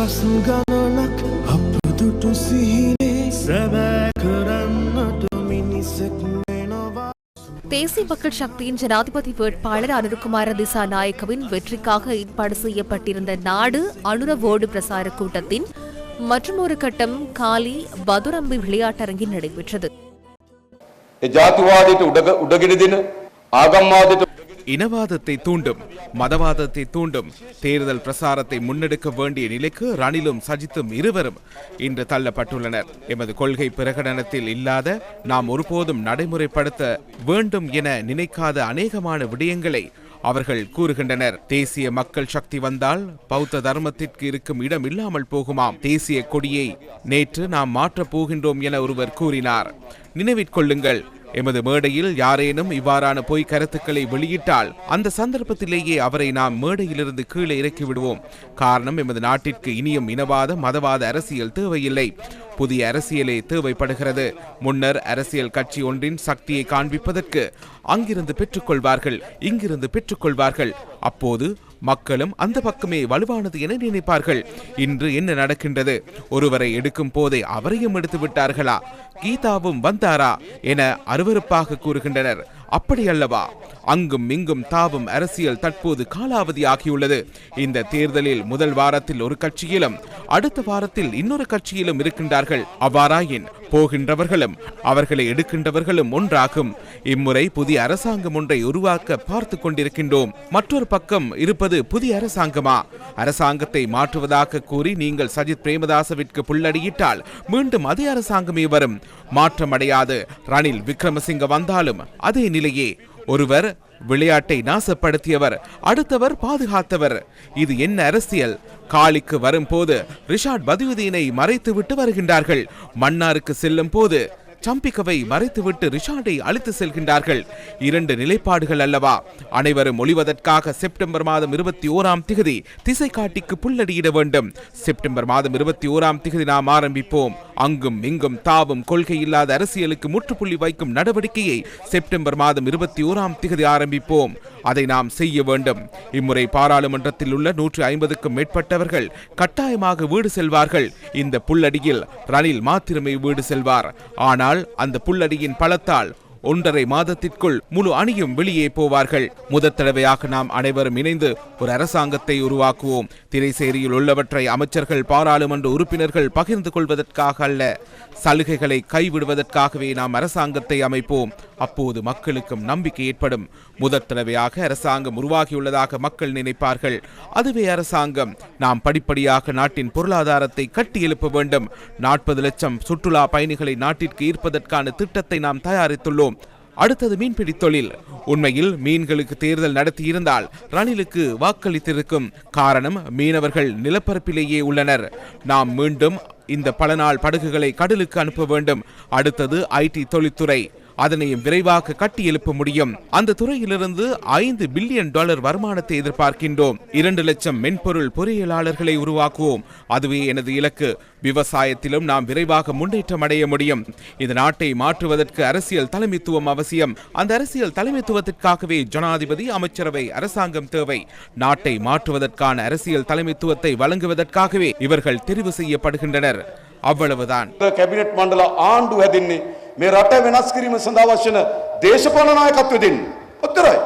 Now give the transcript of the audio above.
වසන් ගණනක් අපදුටු සිහිනේ සැබෑ කරන්නට මිනිසෙක් නෙනවා தேசிய மக்கள் சக்தியின் ஜனாதிபதி வேட்பாளர் அனுருகுமார திசாநாயக்கவின் வெற்றிக்காக ஏற்பாடு செய்யப்பட்டிருந்த நாடு அனுரவோடு பிரசார கூட்டத்தின் மற்றும் ஒரு கட்டம் காலி பதுரம்பி விளையாட்டரங்கில் நடைபெற்றது ඒ ජාතිවාදයට උඩ උඩගෙඩ දෙන ආගම්වාදයට இனவாதத்தை தூண்டும் மதவாதத்தை தூண்டும் தேர்தல் பிரசாரத்தை முன்னெடுக்க வேண்டிய நிலைக்கு ரணிலும் சஜித்தும் இருவரும் இன்று தள்ளப்பட்டுள்ளனர். எமது கொள்கை பிரகடனத்தில் இல்லாத நாம் ஒருபோதும் நடைமுறைப்படுத்த வேண்டும் என நினைக்காத அநேகமான விடயங்களை அவர்கள் கூறுகின்றனர். தேசிய மக்கள் சக்தி வந்தால் பௌத்த தர்மத்திற்கு இருக்கும் இடம் இல்லாமல் போகுமாம். தேசிய கொடியை நேற்று நாம் மாற்றப் போகின்றோம் என ஒருவர் கூறினார். நினைவிற்கொள்ளுங்கள் எமது மேடையில் யாரேனும் இவ்வாறான பொய் கருத்துக்களை வெளியிட்டால் அந்த சந்தர்ப்பத்திலேயே அவரை நாம் மேடையிலிருந்து கீழே இறக்கி விடுவோம். காரணம் எமது நாட்டிற்கு இனியும் இனவாத மதவாத அரசியல் தேவையில்லை. புதிய அரசியலே தேவைப்படுகிறது. முன்னர் அரசியல் கட்சி ஒன்றின் சக்தியை காண்பிப்பதற்கு அங்கிருந்து பெற்றுக்கொள்வார்கள் இங்கிருந்து பெற்றுக்கொள்வார்கள். அப்போது மக்களும் அந்த பக்கமே வலுவானது என நினைப்பார்கள். இன்று என்ன நடக்கின்றது? ஒருவரை எடுக்கும் போதே அவரையும் எடுத்து விட்டார்களா கீதாவும் வந்தாரா? என அருவருப்பாக கூறுகின்றனர். அப்படி அல்லவா அங்கும் இங்கும் தாவும் அரசியல் தற்போது காலாவதி ஆகியுள்ளது இந்த தேர்தலில் முதல் வாரத்தில் ஒரு கட்சியிலும் அடுத்த வாரத்தில் இன்னொரு கட்சியிலும் இருக்கின்றார்கள். அவ்வாறாயின் போகின்றவர்களும் அவர்களை எடுக்கின்றவர்களும் ஒன்றாகும். இம்முறை புதிய அரசாங்கம் ஒன்றை உருவாக்க பார்த்து கொண்டிருக்கின்றோம். மற்றொரு பக்கம் இருப்பது புதிய அரசாங்கமா? அரசாங்கத்தை மாற்றுவதாக கூறி நீங்கள் சஜித் பிரேமதாசவிற்கு புள்ளடியிட்டால் மீண்டும் அதே அரசாங்கமே வரும். மாற்றமடையாது. ரணில் விக்ரமசிங்க வந்தாலும் அதே நிலையே. ஒருவர் விளையாட்டை நாசப்படுத்தியவர் அடுத்தவர் பாதுகாத்தவர். இது என்ன அரசியல்? காலிக்கு வரும்போது ரிஷாட் பதியுதீனை மறைத்துவிட்டு வருகின்றார்கள். மன்னாருக்கு செல்லும் போது சம்பிக்கவை மறைத்துவிட்டு ரிஷாடை அழைத்து செல்கின்றார்கள். இரண்டு நிலைப்பாடுகள் அல்லவா? அனைவரும் ஒளிவதற்காக செப்டம்பர் மாதம் இருபத்தி ஓராம் திகதி திசை காட்டிக்கு புல்லடியிட வேண்டும். செப்டம்பர் மாதம் இருபத்தி ஓராம் திகதி நாம் ஆரம்பிப்போம். அங்கும் இங்கும் தாவும் கொள்கை இல்லாத அரசியலுக்கு முற்றுப்புள்ளி வைக்கும் நடவடிக்கையை செப்டம்பர் மாதம் இருபத்தி ஓராம் திகதி ஆரம்பிப்போம். அதை நாம் செய்ய வேண்டும். இம்முறை பாராளுமன்றத்தில் உள்ள நூற்று ஐம்பதுக்கும் மேற்பட்டவர்கள் கட்டாயமாக வீடு செல்வார்கள். இந்த புல்லடியில் ரணில் மாத்திரமே வீடு செல்வார். ஆனால் அந்த புல்லடியின் பலத்தால் ஒன்றரை மாதத்திற்குள் முழு அணியும் வெளியே போவார்கள். முதற் தடவையாக நாம் அனைவரும் இணைந்து ஒரு அரசாங்கத்தை உருவாக்குவோம். திரைசேரியில் உள்ளவற்றை அமைச்சர்கள் பாராளுமன்ற உறுப்பினர்கள் பகிர்ந்து கொள்வதற்காக அல்ல சலுகைகளை கைவிடுவதற்காகவே நாம் அரசாங்கத்தை அமைப்போம். அப்போது மக்களுக்கும் நம்பிக்கை ஏற்படும். முதற் தடவையாக அரசாங்கம் உருவாகியுள்ளதாக மக்கள் நினைப்பார்கள். அதுவே அரசாங்கம் நாம் படிப்படியாக நாட்டின் பொருளாதாரத்தை கட்டி எழுப்ப வேண்டும். நாற்பது லட்சம் சுற்றுலா பயணிகளை நாட்டிற்கு ஈர்ப்பதற்கான திட்டத்தை நாம் தயாரித்துள்ளோம். அடுத்தது மீன்பிடி தொழில். உண்மையில் மீன்களுக்கு தேர்தல் நடத்தியிருந்தால் ரணிலுக்கு வாக்களித்திருக்கும் காரணம் மீனவர்கள் நிலப்பரப்பிலேயே உள்ளனர். நாம் மீண்டும் இந்த பல நாள் படகுகளை கடலுக்கு அனுப்ப வேண்டும். அடுத்தது ஐடி தொழில்துறை. அதனை விரைவாக கட்டி எழுப்ப முடியும். அந்த துறையிலிருந்து ஐந்து பில்லியன் டாலர் வருமானத்தை எதிர்பார்க்கின்றோம். இரண்டு லட்சம் மென்பொருள் பொறியியலாளர்களை உருவாக்குவோம். அதுவே எனது இலக்கு. விவசாயத்திலும் நாம் விரைவாக முன்னேற்றம் அடைய முடியும். இந்த நாட்டை மாற்றுவதற்கு அரசியல் தலைமைத்துவம் அவசியம். அந்த அரசியல் தலைமைத்துவத்திற்காகவே ஜனாதிபதி அமைச்சரவை அரசாங்கம் தேவை. நாட்டை மாற்றுவதற்கான அரசியல் தலைமைத்துவத்தை வழங்குவதற்காகவே இவர்கள் தெரிவு செய்யப்படுகின்றனர். அவ்வளவுதான். කැබිනට් මණ්ඩල ආණ්ඩු හැදින්නේ මේ රට වෙනස් කිරීම සඳහා අවශ්‍යන දේශපාලන නායකත්වය දෙන්න. ඔච්චරයි.